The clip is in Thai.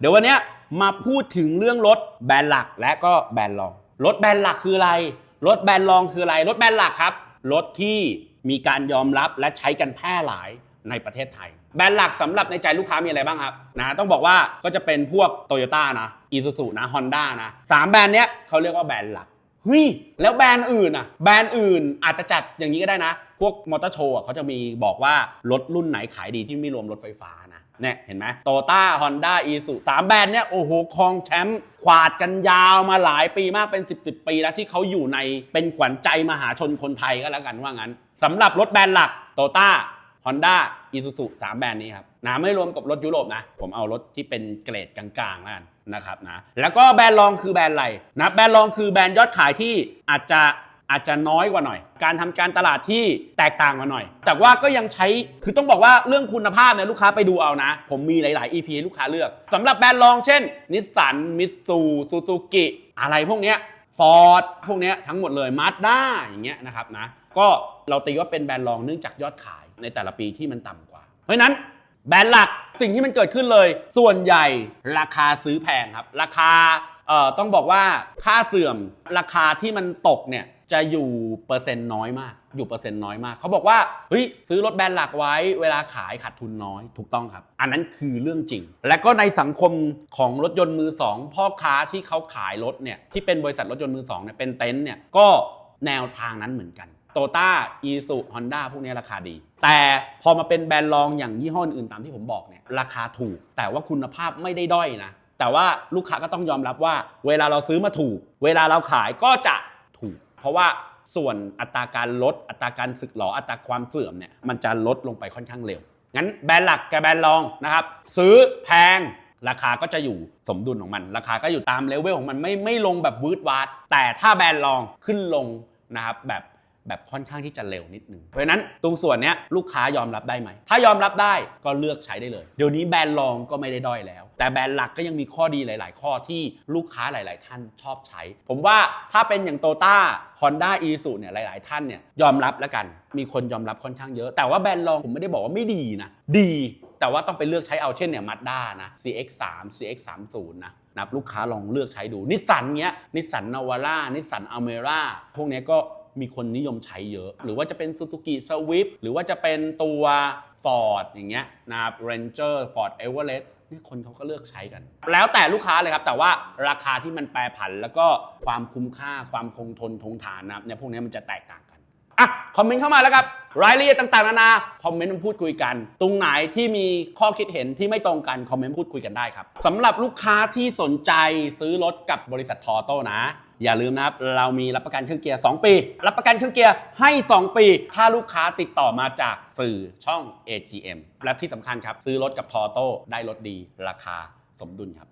เดี๋ยววันนี้มาพูดถึงเรื่องรถแบรนด์หลักและก็แบรนด์รอง รถแบรนด์หลักคืออะไร รถแบรนด์รองคืออะไร รถแบรนด์หลักครับ รถที่มีการยอมรับและใช้กันแพร่หลายในประเทศไทย แบรนด์หลักสำหรับในใจลูกค้ามีอะไรบ้างครับนะต้องบอกว่าก็จะเป็นพวกโตโยต้านะอีซูซูนะฮอนด้านะสามแบรนด์เนี้ยเขาเรียกว่าแบรนด์หลักเฮ้ยแล้วแบรนด์อื่นอะแบรนด์อื่นอาจจะจัดอย่างนี้ก็ได้นะ พวกมอเตอร์โชว์เขาจะมีบอกว่ารถรุ่นไหนขายดีที่ไม่รวมรถไฟฟ้านะ เนี่ยเห็นไหมโตต้าฮอนด้าอีซูสามแบรนด์เนี่ยโอ้โหครองแชมป์ขวาดกันยาวมาหลายปีมากเป็น 10บสปีแล้วที่เขาอยู่ในเป็นขวัญใจมหาชนคนไทยก็แล้วกันว่างั้นสำหรับรถแบรนด์หลักโตต้าฮอนด้าอีซูซูสามแบรนด์นี้ครับนะไม่รวมกับรถยุโรปนะ ผมเอารถที่เป็นเกรดกลางๆแล้วกันนะครับนะแล้วก็แบรนด์รองคือแบรนด์อะไรนะแบรนด์รองคือแบรนด์ยอดขายที่อาจจะ อาจจะน้อยกว่าหน่อย การทำการตลาดที่แตกต่างกว่าหน่อย แต่ว่าก็ยังใช้คือต้องบอกว่าเรื่องคุณภาพเนี่ยลูกค้าไปดูเอานะ ผมมีหลาย ๆ EP ให้ลูกค้าเลือกสำหรับแบรนด์รองเช่นนิสสันมิตซูซูซูกิอะไรพวกเนี้ยฟอร์ดพวกเนี้ยทั้งหมดเลยมา z ด้าอย่างเงี้ยนะครับนะก็เราตีว่าเป็นแบรนด์รองเนื่องจากยอดขายในแต่ละปีที่มันต่ำกว่า เพราะนั้นแบรนด์หลักสิ่งที่มันเกิดขึ้นเลย ส่วนใหญ่ราคาซื้อแพงครับ ราคา เอ่อต้องบอกว่าค่าเสื่อมราคาที่มันตกเนี่ยจะอยู่เปอร์เซ็นต์น้อยมาก อยู่เปอร์เซ็นต์น้อยมาก เขาบอกว่าเฮ้ยซื้อรถแบรนด์หลักไว้ เวลาขายขาดทุนน้อยถูกต้องครับ อันนั้นคือเรื่องจริง และก็ในสังคมของรถยนต์มือสองพ่อค้าที่เขาขายรถเนี่ยที่เป็นบริษัทรถยนต์มือสองเนี่ยเป็นเต็นท์เนี่ยก็แนวทางนั้นเหมือนกันโตต้าอีซูฮอนด้าพวกนี้ราคาดี แต่พอมาเป็นแบรนด์รองอย่างยี่ห้ออื่นตามที่ผมบอกเนี่ยราคาถูก แต่ว่าคุณภาพไม่ได้ด้อยนะ แต่ว่าลูกค้าก็ต้องยอมรับว่า เวลาเราซื้อมาถูก เวลาเราขายก็จะถูก เพราะว่าส่วนอัตราการลด อัตราการสึกหรออัตราความเสื่อมเนี่ยมันจะลดลงไปค่อนข้างเร็ว งั้นแบรนด์หลักกับแบรนด์รองนะครับ ซื้อแพงราคาก็จะอยู่สมดุลของมัน ราคาก็อยู่ตามเลเวลของมันไม่ไม่ลงแบบวืดวาดแต่ถ้าแบรนด์รองขึ้นลงนะครับแบบ แบบค่อนข้างที่จะเร็วนิดนึง เพราะฉะนั้นตรงส่วนนี้ลูกค้ายอมรับได้ไหม ถ้ายอมรับได้ก็เลือกใช้ได้เลย เดี๋ยวนี้แบรนด์รองก็ไม่ได้ด้อยแล้ว แต่แบรนด์หลักก็ยังมีข้อดีหลาย ๆ ข้อที่ลูกค้าหลาย ๆ ท่านชอบใช้ ผมว่าถ้าเป็นอย่างโตต้าฮอนด้าอีซูเนี่ยหลาย ๆ ท่านเนี่ยยอมรับแล้วกัน มีคนยอมรับค่อนข้างเยอะ แต่ว่าแบรนด์รองผมไม่ได้บอกว่าไม่ดีนะ ดี แต่ว่าต้องไปเลือกใช้เอาเช่นเนี่ยมาด้านะ CX3 CX30 นะนะครับลูกค้าลองเลือกใช้ดูนิสสันเงี้ยนิสสันนาวาร่านิสสันอเมร่าพวกนี้ก็ มีคนนิยมใช้เยอะ หรือว่าจะเป็น Suzuki Swift หรือว่าจะเป็นตัว Ford อย่างเงี้ยนะครับ Ranger Ford Everest นี่คนเขาก็เลือกใช้กัน แล้วแต่ลูกค้าเลยครับ แต่ว่าราคาที่มันแปรผัน แล้วก็ความคุ้มค่าความคงทนทงฐานนะครับเนี่ยพวกนี้มันจะแตกต่างกันอะคอมเมนต์เข้ามาแล้วครับรายละเอียดต่างๆนานาคอมเมนต์มาพูดคุยกัน ตรงไหนที่มีข้อคิดเห็นที่ไม่ตรงกันคอมเมนต์พูดคุยกันได้ครับสำหรับลูกค้าที่สนใจซื้อรถกับบริษัททอโต้นะ อย่าลืมนะครับ เรามีรับประกันเครื่องเกียร์ 2 ปี รับประกันเครื่องเกียร์ให้ 2 ปี ถ้าลูกค้าติดต่อมาจากสื่อช่อง AGM และที่สำคัญครับ ซื้อรถกับทอโต้ได้รถดีราคาสมดุลครับ